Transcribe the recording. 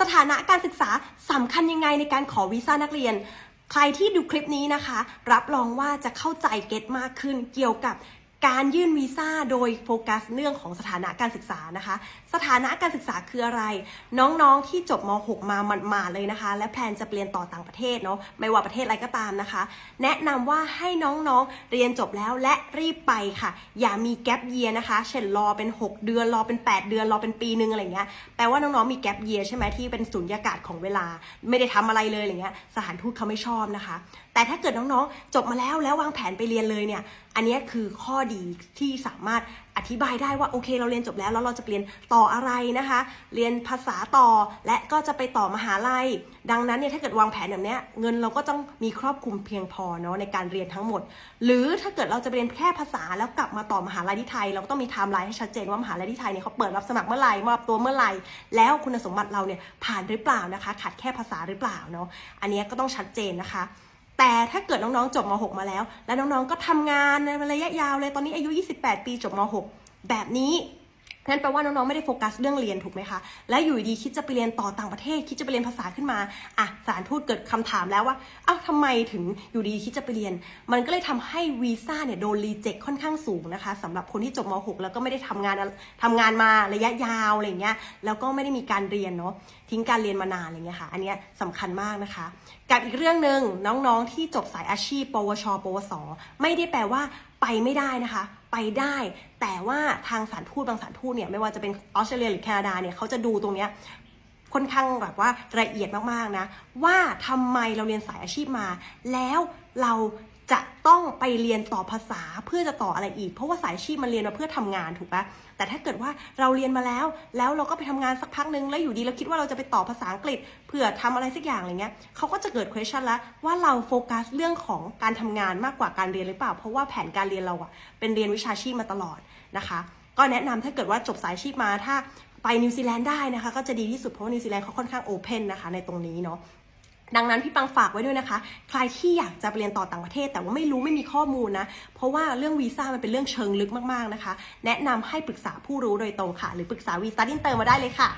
สถานะการศึกษาสำคัญยังไงในการขอวีซ่านักเรียน ใครที่ดูคลิปนี้นะคะ รับรองว่าจะเข้าใจเก็ตมากขึ้นเกี่ยวกับ การยื่นวีซ่าโดยโฟกัสเรื่องของสถานะการศึกษานะคะ สถานะการศึกษาคืออะไร น้องๆที่จบม .6 มามันมาเลยนะคะ และแพลนจะเรียนต่อต่างประเทศเนาะไม่ว่าประเทศอะไรก็ตามนะคะ แนะนำว่าให้น้องๆเรียนจบแล้วและรีบไปค่ะ อย่ามีแกลบเยียนะคะ เช่นรอเป็น 6 เดือนรอเป็น 8 เดือนรอเป็นปีนึงอะไรเงี้ยแปลว่าน้องๆมีแกลบเยียใช่ไหมที่เป็นสุญญากาศของเวลา ไม่ได้ทำอะไรเลยอะไรเงี้ยสถานทูตเขาไม่ชอบนะคะ แต่ถ้าเกิดน้องๆ จบมาแล้วแล้ววางแผนไปเรียนเลยเนี่ยอันนี้คือข้อดีที่สามารถอธิบายได้ว่าโอเค เราเรียนจบแล้วแล้วเราจะเรียนต่ออะไรนะคะ เรียนภาษาต่อและก็จะไปต่อมหาลัย ดังนั้นเนี่ยถ้าเกิดวางแผนแบบเนี้ยเงินเราก็ต้องมีครอบคลุมเพียงพอเนาะในการเรียนทั้งหมด หรือถ้าเกิดเราจะเรียนแค่ภาษาแล้วกลับมาต่อมหาลัยที่ไทย เราก็ต้องมีไทม์ไลน์ให้ชัดเจนว่ามหาลัยที่ไทยเนี่ยเขาเปิดรับสมัครเมื่อไหร่มอบตัวเมื่อไหร่แล้วคุณสมบัติเราเนี่ยผ่านหรือเปล่านะคะ ขาดแค่ภาษาหรือเปล่าเนาะอันนี้ก็ต้องชัดเจนนะคะ แต่ถ้าเกิดน้องๆจบม .6 มาแล้ว แล้วน้องๆก็ทำงานในระยะยาวเลยตอนนี้อายุ 28 ปีจบม .6 แบบนี้ นั่นแปลว่าน้องๆไม่ได้โฟกัสเรื่องเรียนถูกไหมคะ แล้วอยู่ดีคิดจะไปเรียนต่อต่างประเทศ คิดจะไปเรียนภาษาขึ้นมา อะสารทูตเกิดคำถามแล้วว่าเอ้าทำไมถึงอยู่ดีคิดจะไปเรียน มันก็เลยทำให้วีซ่าเนี่ยโดนรีเจ็คค่อนข้างสูงนะคะสำหรับคนที่จบม .6 แล้วก็ไม่ได้ทำงานทำงานมาระยะยาวอะไรเงี้ย แล้วก็ไม่ได้มีการเรียนเนาะ ทิ้งการเรียนมานานอะไรเงี้ยค่ะ อันเนี้ยสำคัญมากนะคะ กับอีกเรื่องหนึ่งน้องๆที่จบสายอาชีพ ปวช ปวส ไม่ได้แปลว่าไปไม่ได้นะคะ ไปได้ แต่ว่าทางสารทูตบางสารทูตเนี่ยไม่ว่าจะเป็นออสเตรเลียหรือแคนาดาเนี่ยเขาจะดูตรงเนี้ยค่อนข้างแบบว่าละเอียดมากๆนะ ว่าทำไมเราเรียนสายอาชีพมา แล้วเรา จะต้องไปเรียนต่อภาษาเพื่อจะต่ออะไรอีก เพราะว่าสายชีพมันเรียนมาเพื่อทำงานถูกปะแต่ถ้าเกิดว่าเราเรียนมาแล้ว แล้วเราก็ไปทำงานสักพักนึงแล้วอยู่ดีเราคิดว่าเราจะไปต่อภาษาอังกฤษเพื่อทำอะไรสักอย่างอะไรเงี้ยเขาก็จะเกิด question ล้วว่าเราโฟกัสเรื่องของการทำงานมากกว่าการเรียนหรือเปล่า เพราะว่าแผนการเรียนเราอะเป็นเรียนวิชาชีพมาตลอดนะคะ ก็แนะนำถ้าเกิดว่าจบสายชีพมาถ้าไปนิวซีแลนด์ได้นะคะ ก็จะดีที่สุดเพราะว่านิวซีแลนด์เขาค่อนข้างโอเพนนะคะในตรงนี้เนาะ ดังนั้นพี่ปังฝากไว้ด้วยนะคะ ใครที่อยากจะไปเรียนต่อต่างประเทศ แต่ว่าไม่รู้ไม่มีข้อมูลนะ เพราะว่าเรื่องวีซ่ามันเป็นเรื่องเชิงลึกมากๆนะคะ แนะนำให้ปรึกษาผู้รู้โดยตรงค่ะ หรือปรึกษาวีซ่าดินเตอร์มาได้เลยค่ะ